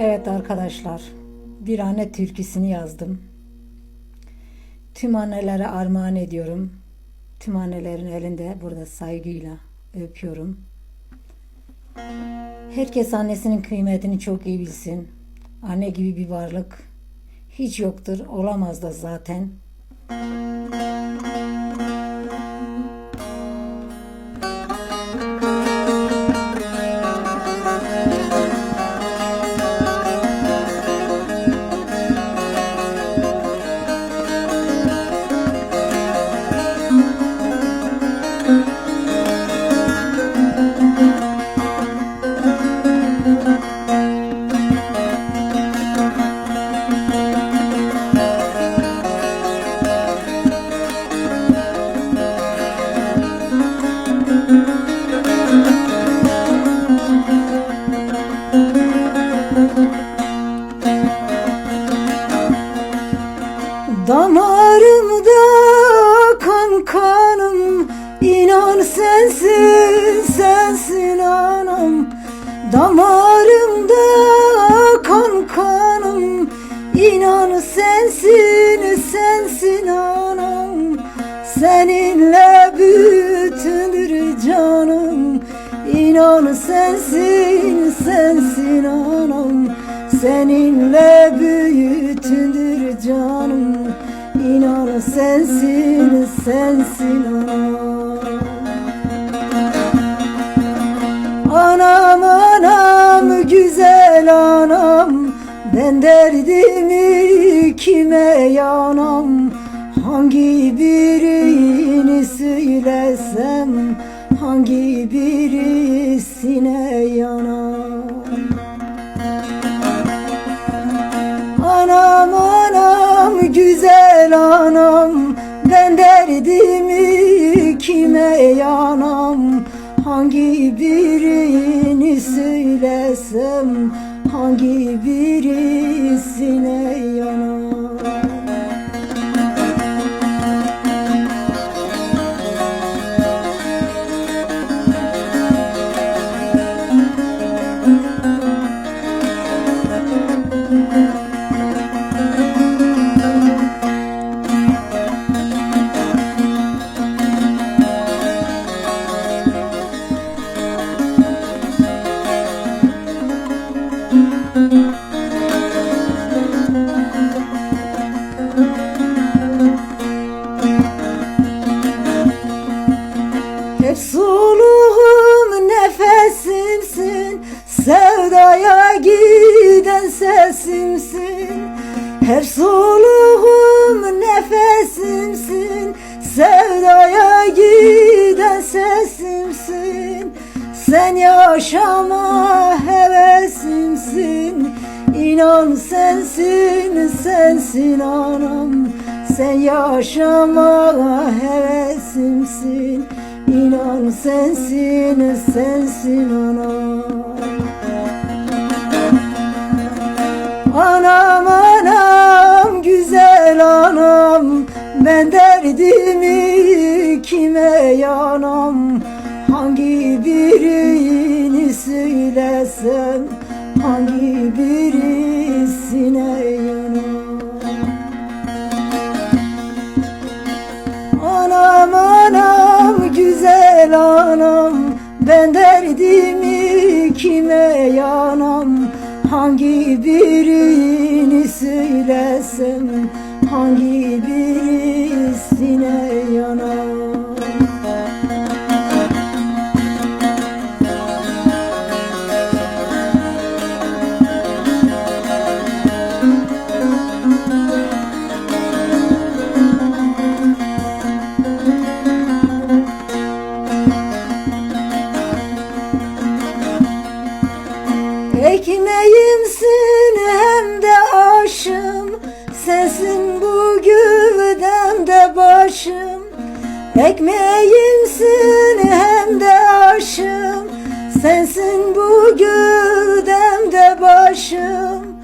Evet arkadaşlar, bir anne türküsünü yazdım. Tüm annelere armağan ediyorum. Tüm annelerin elinde burada saygıyla öpüyorum. Herkes annesinin kıymetini çok iyi bilsin. Anne gibi bir varlık hiç yoktur, olamaz da zaten. İnan sensin sensin anam. Damarımda kan kanım. İnan sensin sensin anam. Seninle bütündür canım. İnan sensin sensin anam. Seninle bütündür canım. İnan sensin sensin Anam Ben derdimi kime yanam? Hangi birini söylesem? Hangi birisine yanam? Anam anam güzel anam. Ben derdimi kime yanam? Hangi birini söylesem Hangi birisine Sen yaşama hevesimsin İnan sensin sensin anam. Sen yaşama hevesimsin İnan sensin sensin anam. Anam anam güzel anam. Ben derdimi kime yanam Hangi birini söylesem Hangi birisine yanam Anam anam güzel anam Ben derdimi kime yanam? Hangi birini söylesem Hangi birisine yanam Sensin bu güvdemde başım. Ekmeğimsin hem de aşım. Sensin bu güvdemde başım.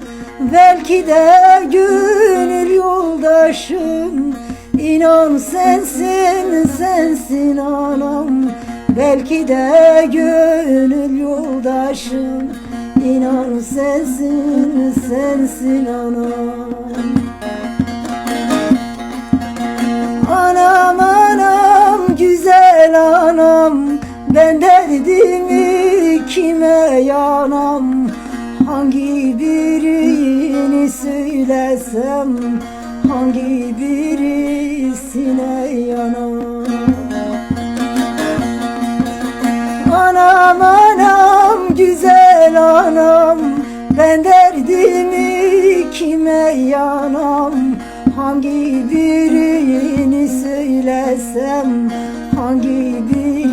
Belki de gönül yoldaşım. İnan sensin sensin anam. Belki de gönül yoldaşım. İnan sensin, sensin Anam kime yanam Hangi birini söylesem Hangi birisine yanam. Anam anam güzel anam Ben derdimi kime yanam? Hangi birini söylesem Hangi birisine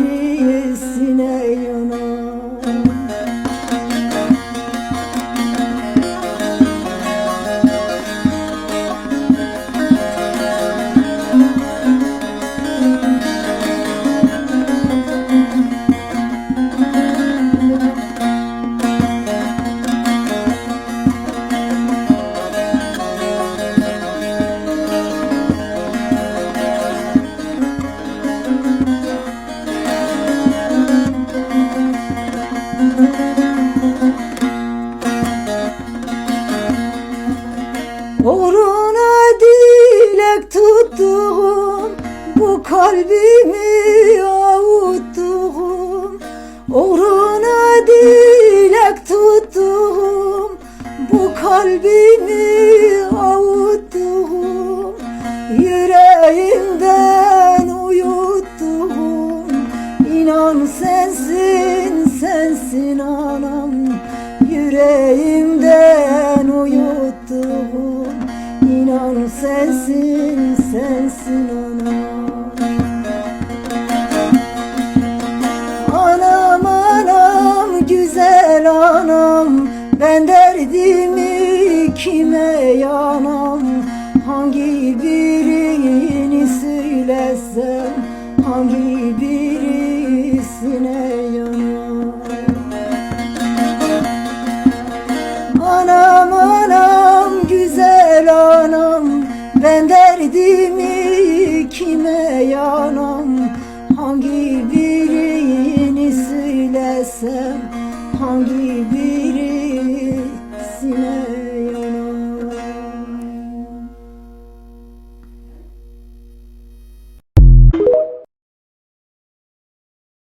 kalbimi avuttuğum Uğruna dilek tuttuğum Bu kalbimi avuttuğum Yüreğimden uyuttuğum İnan sensin, sensin anam Yüreğimden desem hangi biri?